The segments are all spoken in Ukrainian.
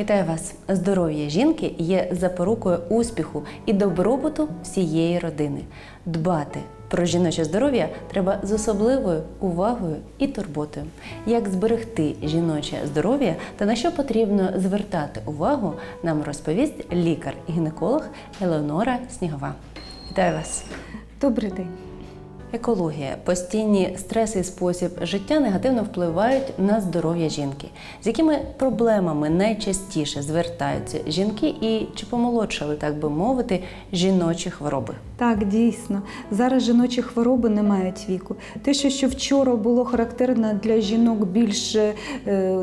Вітаю вас! Здоров'я жінки є запорукою успіху і добробуту всієї родини. Дбати про жіноче здоров'я треба з особливою увагою і турботою. Як зберегти жіноче здоров'я та на що потрібно звертати увагу, нам розповість лікар-гінеколог Елеонора Снігова. Вітаю вас! Добрий день. Екологія, постійні стреси і спосіб життя негативно впливають на здоров'я жінки. З якими проблемами найчастіше звертаються жінки, і чи помолодшали, так би мовити, жіночі хвороби? Так, дійсно. Зараз жіночі хвороби не мають віку. Те, що, вчора було характерно для жінок більш е,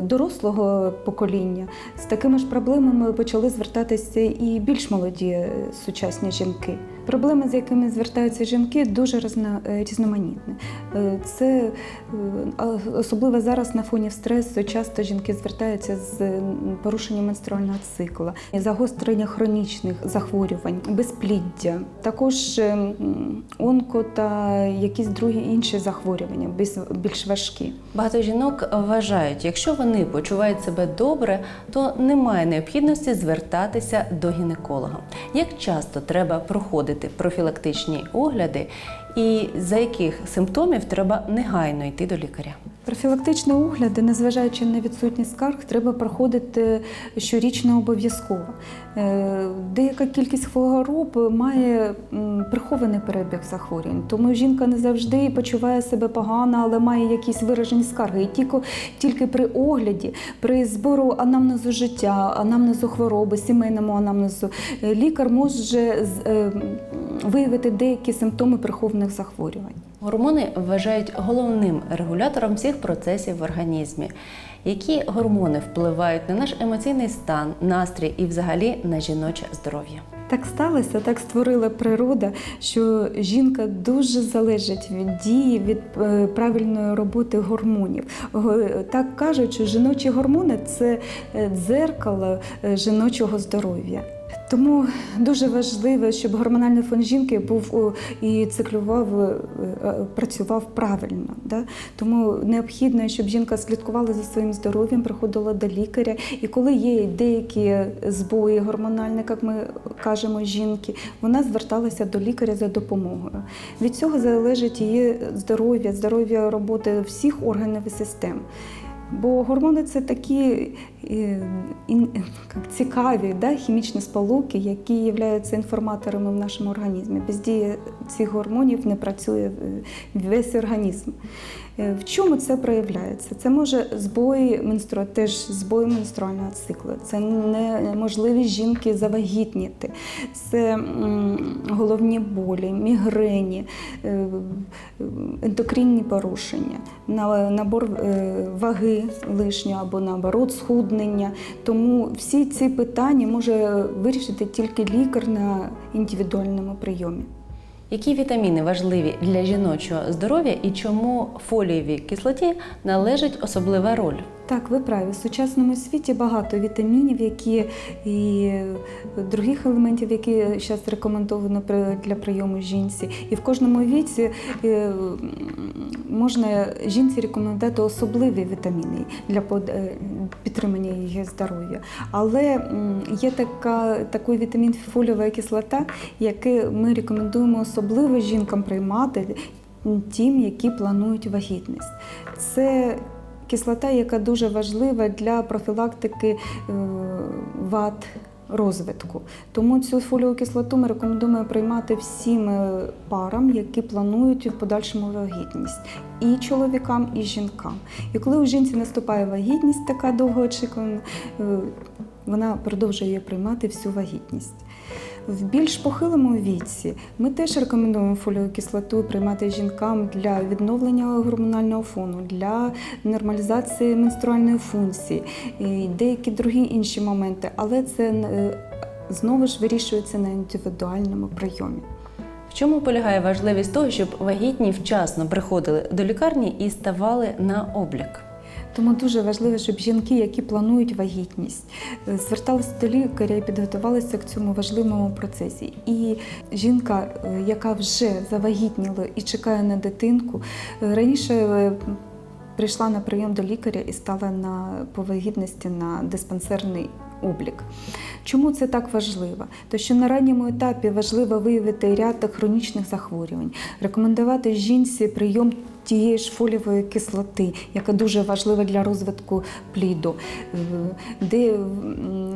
дорослого покоління, з такими ж проблемами почали звертатися і більш молоді е, сучасні жінки. Проблеми, з якими звертаються жінки, дуже е, різноманітні. Е, Це е, особливо зараз на фоні стресу. Часто жінки звертаються з порушенням менструального цикла, загострення хронічних захворювань, безпліддя, також онко та якісь другі інші захворювання, більш важкі. Багато жінок вважають, якщо вони почувають себе добре, то немає необхідності звертатися до гінеколога. Як часто треба проходити профілактичні огляди, і за яких симптомів треба негайно йти до лікаря? Профілактичні огляди, незважаючи на відсутність скарг, треба проходити щорічно обов'язково. Е, Деяка кількість хвороб має прихований перебіг захворювань, тому жінка не завжди почуває себе погано, але має якісь виражені скарги. І тільки, тільки при огляді, при збору анамнезу життя, анамнезу хвороби, сімейному анамнезу, е, лікар може е, виявити деякі симптоми прихованих захворювань. Гормони вважають головним регулятором всіх процесів в організмі. Які гормони впливають на наш емоційний стан, настрій і взагалі на жіноче здоров'я? Так сталося, так створила природа, що жінка дуже залежить від дії, від е, правильної роботи гормонів. Так кажуть, що жіночі гормони це е, дзеркало е, жіночого здоров'я. Тому дуже важливо, щоб гормональний фон жінки був і циклював, е, е, працював правильно. Да? Тому необхідно, щоб жінка слідкувала за своїм здоров'ям, приходила до лікаря. І коли є деякі збої гормональні, як ми кажемо, жінки, вона зверталася до лікаря за допомогою. Від цього залежить її здоров'я, здоров'я роботи всіх органів і систем. Бо гормони це такі е, цікаві да, хімічні сполуки, які являються інформаторами в нашому організмі. Без дії цих гормонів не працює е, весь організм. Е, В чому це проявляється? Це може збої менстру... теж збої менструального циклу, це неможливість жінки завагітніти, це головні болі, мігрені, е, ендокринні порушення, на- набор е, ваги лишнього або наоборот схуднення. Тому всі ці питання може вирішити тільки лікар на індивідуальному прийомі. Які вітаміни важливі для жіночого здоров'я і чому фолієвій кислоті належить особлива роль? Так, ви праві. В сучасному світі багато вітамінів, які і других елементів, які зараз рекомендовано для прийому жінці. І в кожному віці е, можна жінці рекомендувати особливі вітаміни для е, підтримання її здоров'я. Але є така, такий вітамін фоліова кислота, який ми рекомендуємо особливо жінкам приймати тим, які планують вагітність. Це кислота, яка дуже важлива для профілактики е, вад розвитку. Тому цю фоліову кислоту ми рекомендуємо приймати всім е, парам, які планують в подальшому вагітність, і чоловікам, і жінкам. І коли у жінці наступає вагітність, така довгоочікувана, е, вона продовжує приймати всю вагітність. В більш похилому віці ми теж рекомендуємо фоліову кислоту приймати жінкам для відновлення гормонального фону, для нормалізації менструальної функції і деякі другі інші моменти, але це е, знову ж вирішується на індивідуальному прийомі. В чому полягає важливість того, щоб вагітні вчасно приходили до лікарні і ставали на облік? Тому дуже важливо, щоб жінки, які планують вагітність, е, зверталися до лікаря і підготувалися к цьому важливому процесі. І жінка, е, яка вже завагітніла і чекає на дитинку, е, раніше прийшла на прийом до лікаря і стала на повагітності на диспансерний облік. Чому це так важливо? То що на ранньому етапі важливо виявити ряд хронічних захворювань, рекомендувати жінці прийом тієї ж фолієвої кислоти, яка дуже важлива для розвитку пліду, е, де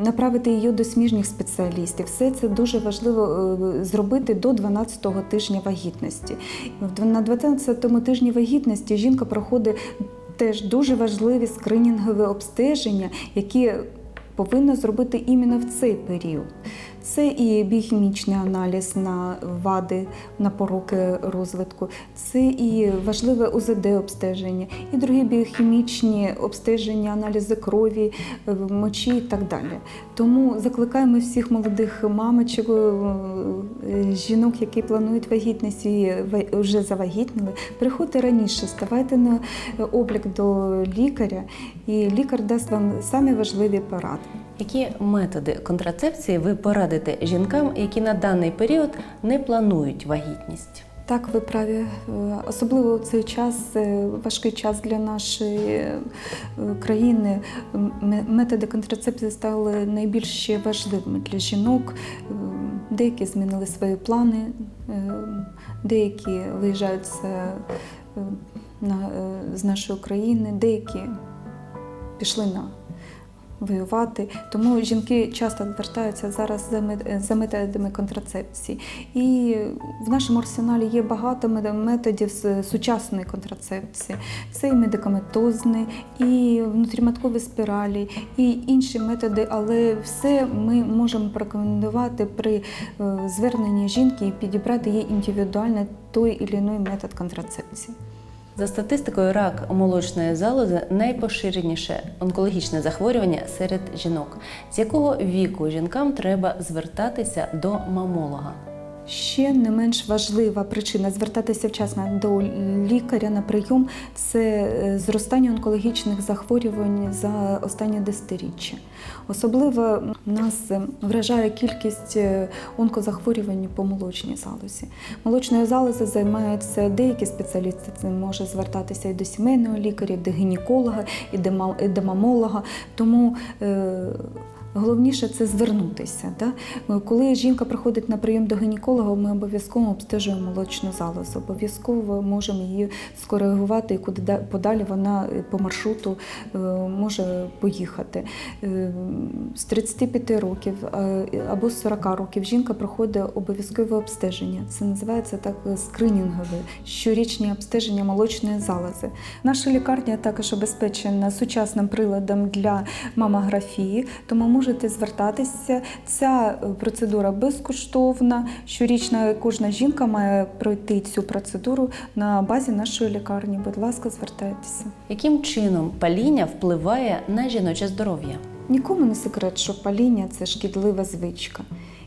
направити її до сміжних спеціалістів. Все це дуже важливо е, зробити до 12-го тижня вагітності. На 12-му тижні вагітності жінка проходить теж дуже важливі скринінгові обстеження, які повинна зробити іменно в цей період. Це і біохімічний аналіз на вади, на пороки розвитку, це і важливе УЗД-обстеження, і другі біохімічні обстеження, аналізи крові, е, мочі і так далі. Тому закликаємо всіх молодих мамочок, е, жінок, які планують вагітність і вже завагітніли, приходьте раніше, ставайте на облік до лікаря, і лікар дасть вам самі важливі поради. Які методи контрацепції ви порадите жінкам, які на даний період не планують вагітність? Так, ви праві. Е, Особливо цей час, е, важкий час для нашої е, країни, методи контрацепції стали найбільш важливими для жінок. Деякі змінили свої плани, деякі виїжджаються з нашої країни, деякі пішли на воювати. Тому жінки часто звертаються зараз за мет- за методами контрацепції. І в нашому арсеналі є багато мет- методів сучасної контрацепції. Це і медикаментозний, і внутріматкові спіралі, і інші методи, але все ми можемо порекомендувати при е, зверненні жінки і підібрати їй індивідуально той чи інший метод контрацепції. За статистикою, рак молочної залози найпоширеніше онкологічне захворювання серед жінок. З якого віку жінкам треба звертатися до мамолога? Ще не менш важлива причина звертатися вчасно до лікаря на прийом це е, зростання онкологічних захворювань за останнє десятиріччя. Особливо нас вражає кількість е, онкозахворювань по молочній залозі. Молочною залозою займаються деякі спеціалісти. Це може звертатися і до сімейного лікаря, і до гінеколога, і до мамолога. Тому е, Головніше це звернутися. Да? Коли жінка приходить на прийом до гінеколога, ми обов'язково обстежуємо молочну залозу. Обов'язково можемо її скоригувати, і куди подалі вона е, по маршруту е, може поїхати. Е, З 35 років або з 40 років жінка проходить обов'язкове обстеження. Це називається так скринінгове, щорічні обстеження молочної залози. Наша лікарня також обезпечена сучасним приладом для мамографії, тому можете звертатися. Ця е, процедура безкоштовна. Щорічна кожна жінка має пройти цю процедуру на базі нашої лікарні. Будь ласка, звертайтеся. Яким чином паління впливає на жіноче здоров'я? Нікому не секрет, що паління це шкідлива звичка.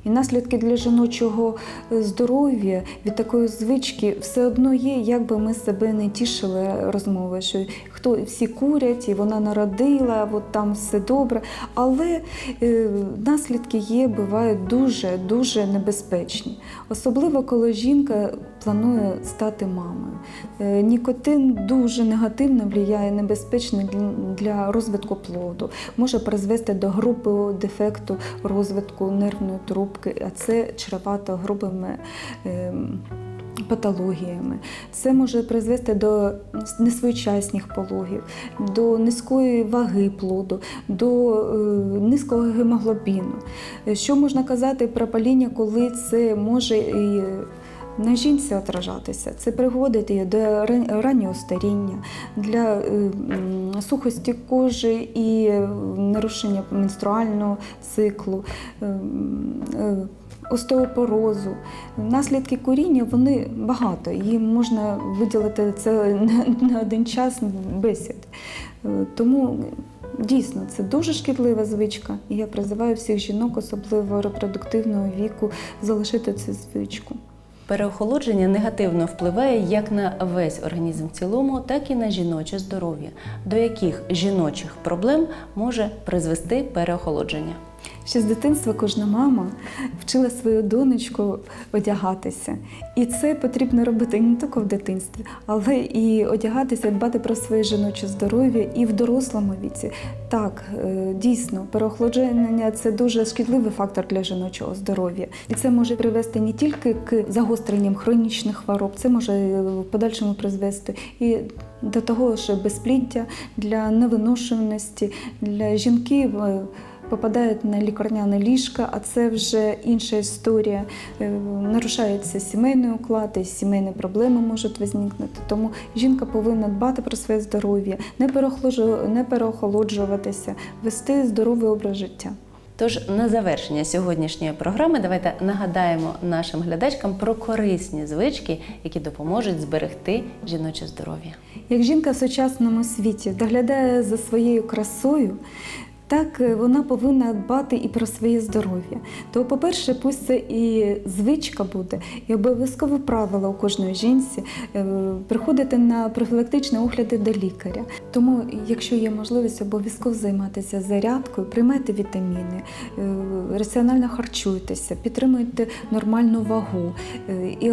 І наслідки для жіночого е, здоров'я від такої звички все одно є, як би ми себе не тішили розмови, що хто всі курять, і вона народила, от там все добре. Але е, наслідки є, бувають дуже дуже небезпечні. Особливо коли жінка планує стати мамою. Е, Нікотин дуже негативно впливає, небезпечний для- розвитку плоду, може призвести до грубого дефекту розвитку нервної трубки, а це чревато грубими. ем, Патологіями це може призвести до несвоєчасних пологів, до низької ваги плоду, до е, низького гемоглобіну. Е, Що можна казати про паління, коли це може на жінці отражатися. Це приводить її до раннього старіння, для е, сухості кожи і е, нарушення менструального циклу. е, Остеопорозу, наслідки куріння вони багато. Їм можна виділити це на- один час бесід. Тому дійсно це дуже шкідлива звичка. І я призиваю всіх жінок, особливо репродуктивного віку, залишити цю звичку. Переохолодження негативно впливає як на весь організм в цілому, так і на жіноче здоров'я. До яких жіночих проблем може призвести переохолодження? Ще з дитинства кожна мама вчила свою донечку одягатися. І це потрібно робити не тільки в дитинстві, але і одягатися, дбати про своє жіноче здоров'я і в дорослому віці. Так, е, дійсно, переохолодження це дуже шкідливий фактор для жіночого здоров'я. І це може привести не тільки к загостренням хронічних хвороб, це може е, в подальшому призвести і до того, що безпліддя для невиношуваності, для жінків. Попадають на лікарняне ліжка, а це вже інша історія. Е, Нарушається сімейний уклад, і сімейні проблеми можуть виникнути. Тому жінка повинна дбати про своє здоров'я, не переохолоджуватися, вести здоровий образ життя. Тож на завершення сьогоднішньої програми давайте нагадаємо нашим глядачкам про корисні звички, які допоможуть зберегти жіноче здоров'я. Як жінка в сучасному світі доглядає за своєю красою, так е, вона повинна дбати і про своє здоров'я. То, по-перше, пусть це і звичка буде, і обов'язкове правило у кожної жінці е, приходити на профілактичні огляди до лікаря. Тому, якщо є можливість, обов'язково займатися зарядкою, приймайте вітаміни, е, раціонально харчуйтеся, підтримуйте нормальну вагу. І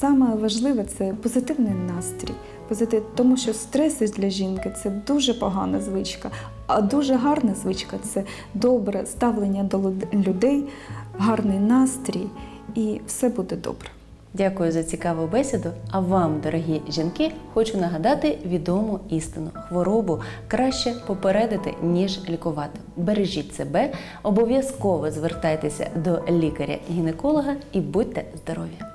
Саме важливе це позитивний настрій. Позитив, тому що стреси для жінки це дуже погана звичка, а дуже гарна звичка це добре ставлення до людей, гарний настрій, і все буде добре. Дякую за цікаву бесіду. А вам, дорогі жінки, хочу нагадати відому істину: хворобу краще попередити, ніж лікувати. Бережіть себе, обов'язково звертайтеся до лікаря-гінеколога і будьте здорові!